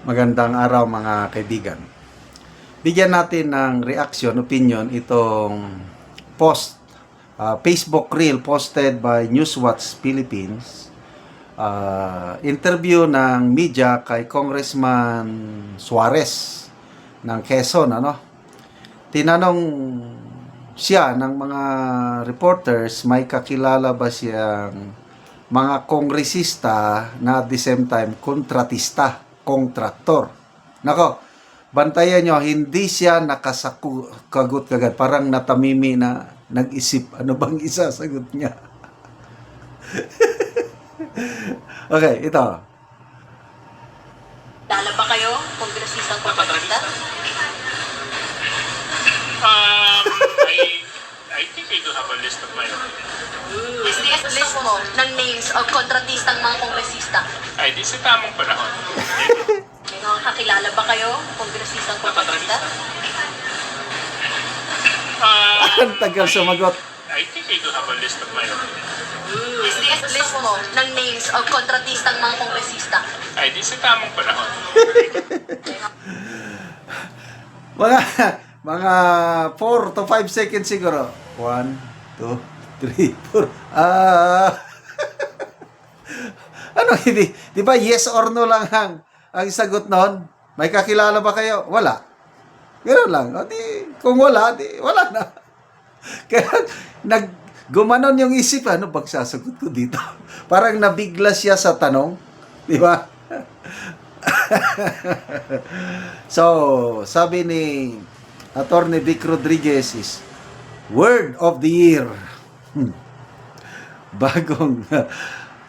Magandang araw mga kaibigan. Bigyan natin ng reaction, opinion itong post, uh, Facebook reel posted by Newswatch Philippines. Uh, interview ng media kay Congressman Suarez ng Quezon, ano? Tinanong siya ng mga reporters, may kakilala ba siyang mga kongresista na at the same time kontratista, kontraktor. Nako, bantayan nyo, hindi siya nakasagot kagad. Parang natamimi na nag-isip, ano bang isasagot niya? okay, ito. Lala ba kayo, kongresistang kontratista? Um, I, I think I do have a list of my own. SDS list mo ng names of kontratistang mga kongresista. Ay, di sa tamang panahon. Kayo, kongresistang kontratista? Um, Ang tagal sumagot. I think I do have a list of my own. SDS list mo ng names of kontratistang mga kongresista. Ay, di sa tamang panahon. Mga, mga 4 to 5 seconds siguro. 1, 2, 3, 4. Ah. ano, hindi, di ba yes or no lang ang, ang sagot noon? May kakilala ba kayo? Wala. Ganoon lang. O, di, kung wala, di, wala na. Kaya, nag, gumanon yung isip, ano bang sasagot ko dito? Parang nabigla siya sa tanong. Di ba? so, sabi ni Attorney Vic Rodriguez is Word of the Year. Hmm. Bagong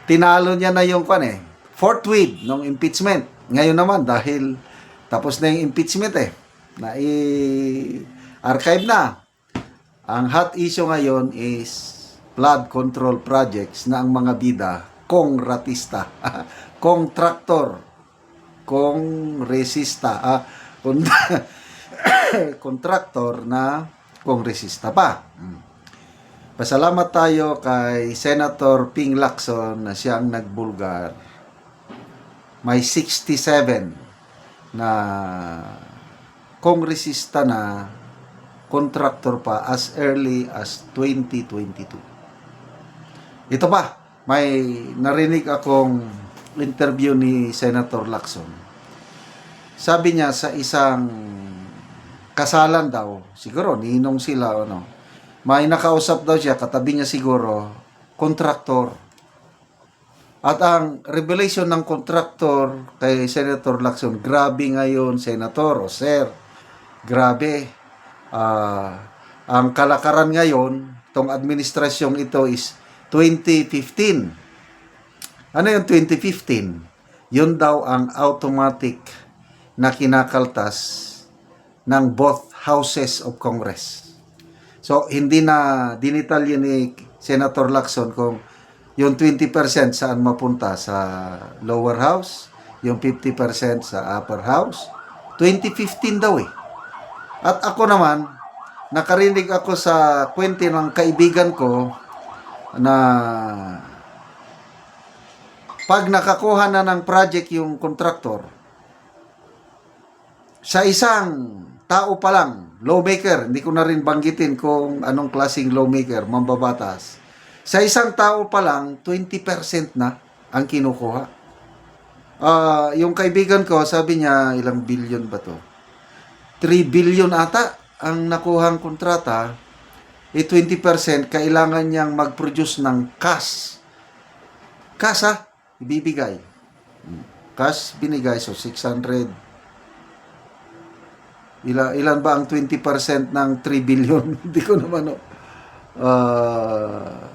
tinalo niya na yung kwan eh. Fourth win ng impeachment. Ngayon naman dahil tapos na yung impeachment eh. Na i-archive na. Ang hot issue ngayon is flood control projects na ang mga bida kongratista, kontraktor, kongresista, ah, kon- kontraktor na kongresista pa. Mm. Pasalamat tayo kay Senator Ping Lacson na siya ang nagbulgar. May 67 na kongresista na kontraktor pa as early as 2022. Ito pa, may narinig akong interview ni Senator Lacson. Sabi niya sa isang kasalan daw, siguro ninong sila o no, may nakausap daw siya, katabi niya siguro, kontraktor. At ang revelation ng kontraktor kay Senator Lacson, grabe ngayon, Senator o Sir, grabe. Ah, ang kalakaran ngayon, tong administrasyong ito is 2015. Ano yung 2015? Yun daw ang automatic na kinakaltas ng both houses of Congress. So, hindi na dinitalye ni Senator Lacson kung yung 20% saan mapunta sa lower house, yung 50% sa upper house. 2015 daw eh. At ako naman, nakarinig ako sa kwento ng kaibigan ko na pag nakakuha na ng project yung kontraktor, sa isang tao pa lang, lawmaker, hindi ko na rin banggitin kung anong klaseng lawmaker, mambabatas. Sa isang tao pa lang, 20% na ang kinukuha. Ah, yung kaibigan ko, sabi niya, ilang billion ba to? 3 billion ata ang nakuhang kontrata. Eh, 20% kailangan niyang mag-produce ng cash. Cash ha? Ibibigay. Hmm. Cash binigay, so 600 Ila, ilan ba ang 20% ng 3 billion? Hindi ko naman, no. Uh,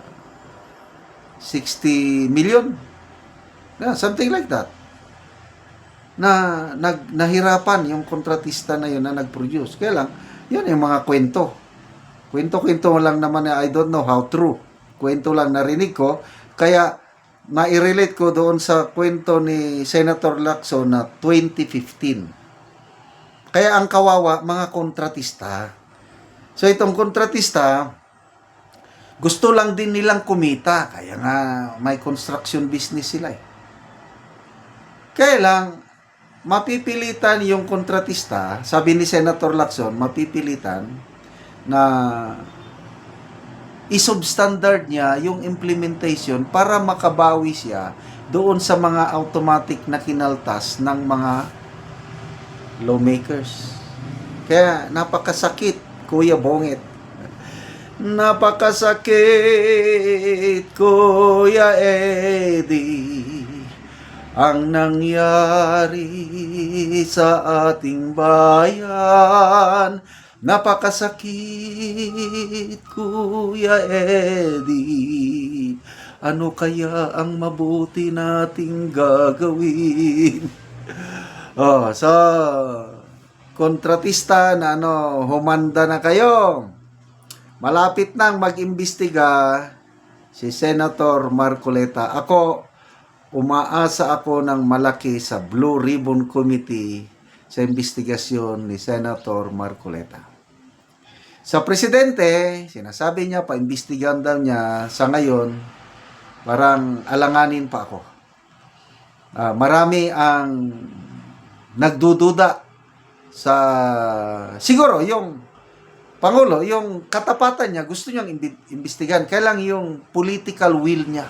60 million? Yeah, something like that. Na nag, nahirapan yung kontratista na yun na nag-produce. Kaya lang, yun yung mga kwento. Kwento-kwento lang naman na I don't know how true. Kwento lang narinig ko. Kaya, na-relate ko doon sa kwento ni Senator Lacson na 2015. Kaya ang kawawa, mga kontratista. So itong kontratista, gusto lang din nilang kumita. Kaya nga may construction business sila eh. Kaya lang, mapipilitan yung kontratista, sabi ni Senator Lacson, mapipilitan na isubstandard niya yung implementation para makabawi siya doon sa mga automatic na kinaltas ng mga lawmakers. Kaya napakasakit, Kuya Bongit. Napakasakit, Kuya Eddie, ang nangyari sa ating bayan. Napakasakit, Kuya Eddie. Ano kaya ang mabuti nating gagawin? Oh, so, kontratista na ano, humanda na kayo. Malapit nang mag-imbestiga si Senator Marcoleta. Ako, umaasa ako ng malaki sa Blue Ribbon Committee sa investigasyon ni Senator Marcoleta. Sa presidente, sinasabi niya, paimbestigahan daw niya sa ngayon, parang alanganin pa ako. Ah, marami ang nagdududa sa siguro yung Pangulo, yung katapatan niya, gusto niyang imbestigahan. Kailang yung political will niya.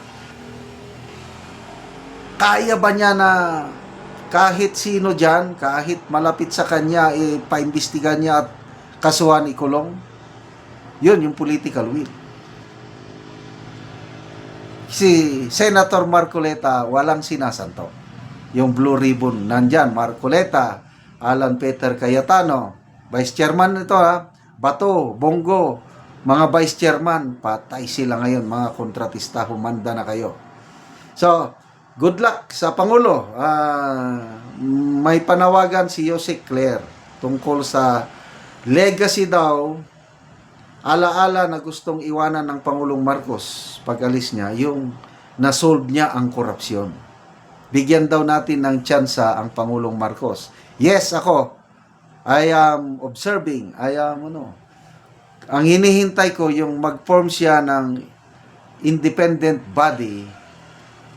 Kaya ba niya na kahit sino dyan, kahit malapit sa kanya, eh, paimbestigahan niya at kasuhan ikulong? Yun, yung political will. Si Senator Marcoleta, walang sinasanto. Yung Blue Ribbon, nandyan, Marcoleta, Alan Peter Cayetano, Vice Chairman ito ha, Bato, Bongo, mga Vice Chairman, patay sila ngayon, mga kontratista, humanda na kayo. So, good luck sa Pangulo. Ah, may panawagan si Jose Claire tungkol sa legacy daw, alaala na gustong iwanan ng Pangulong Marcos pag alis niya, yung nasolve niya ang korupsyon. Bigyan daw natin ng tsansa ang Pangulong Marcos. Yes, ako. I am observing. I am, ano, ang hinihintay ko yung mag-form siya ng independent body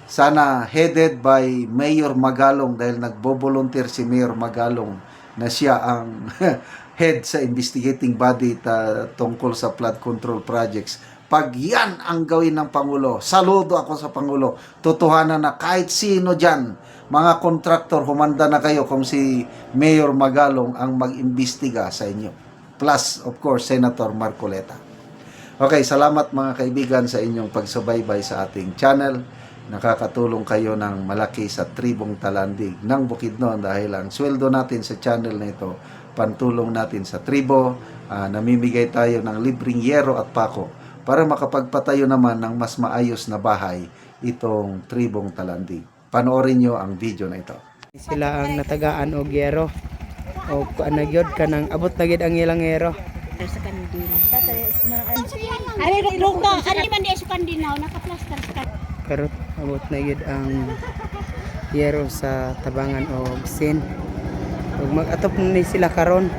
sana headed by Mayor Magalong dahil nagbo-volunteer si Mayor Magalong na siya ang head sa investigating body ta, tungkol sa flood control projects. Pag yan ang gawin ng Pangulo, saludo ako sa Pangulo. Totohanan na kahit sino dyan, mga kontraktor, humanda na kayo kung si Mayor Magalong ang mag-imbestiga sa inyo. Plus, of course, Senator Marcoleta. Okay, salamat mga kaibigan sa inyong pagsubaybay sa ating channel. Nakakatulong kayo ng malaki sa tribong talandig ng Bukidnon dahil ang sweldo natin sa channel na ito, pantulong natin sa tribo, ah, namimigay tayo ng libreng yero at pako para makapagpatayo naman ng mas maayos na bahay itong tribong talandig. Panoorin nyo ang video na ito. sila ang natagaan og yero o kuan na gyud kanang abot na gyud ang ilang yero Ari luka, ari man di sukan dinaw naka-plaster sa karot abot na gyud ang yero sa tabangan o sin. Ug mag-atop na ni sila karon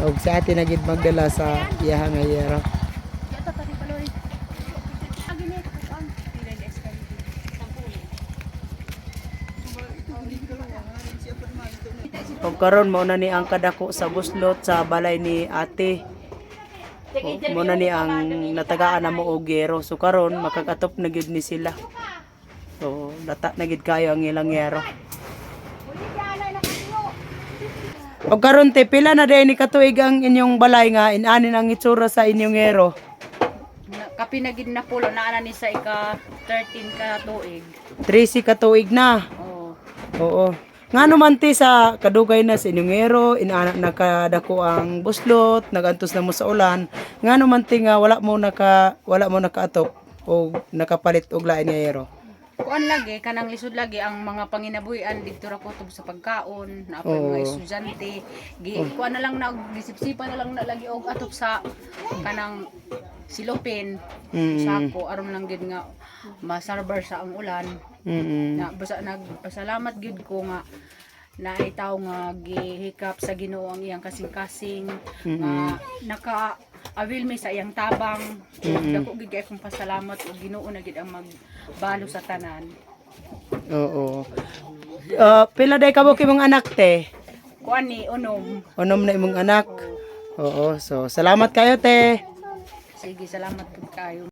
ug sa atin na gyud magdala sa iyaha nga eskalite. ug karon mao na ni ang kadako sa buslot sa balay ni ate. O, mo na ni ang natagaan na mo og yero so karon makakatop na gyud ni sila. So data na gyud kayo ang ilang yero O karon te pila na day ni katuig ang inyong balay nga inanin ang itsura sa inyong Na- Kapinagid na pulo na ana ni sa ika 13 ka tuig. 13 katuig na Oh. oo nga naman te sa kadugay na sa inyong yero inaana nakadako ang buslot nagantos na mo sa ulan nga naman te nga wala mo naka wala mo nakaatop o nakapalit og lain nga yero Kuan lagi kanang lisod lagi ang mga panginabuhian dito ra kutob sa pagkaon, na Oo. mga estudyante. Gi kuan na lang na gisipsipan na lang na lagi og atop sa kanang silopin Mm. sako aron lang gid nga masarbar sa ang ulan. mm na basta nagpasalamat gyud ko nga na tao nga gihikap sa Ginoo ang iyang kasing-kasing nga naka awil mi sa iyang tabang. Dako gid kay akong pasalamat ug Ginoo na gid ang magbalo sa tanan. Oo. Ah, pila day ka mo mong anak te? Kuan ni unom. Unom na imong anak. Oo, so salamat kayo te. Sige, salamat pud kayo.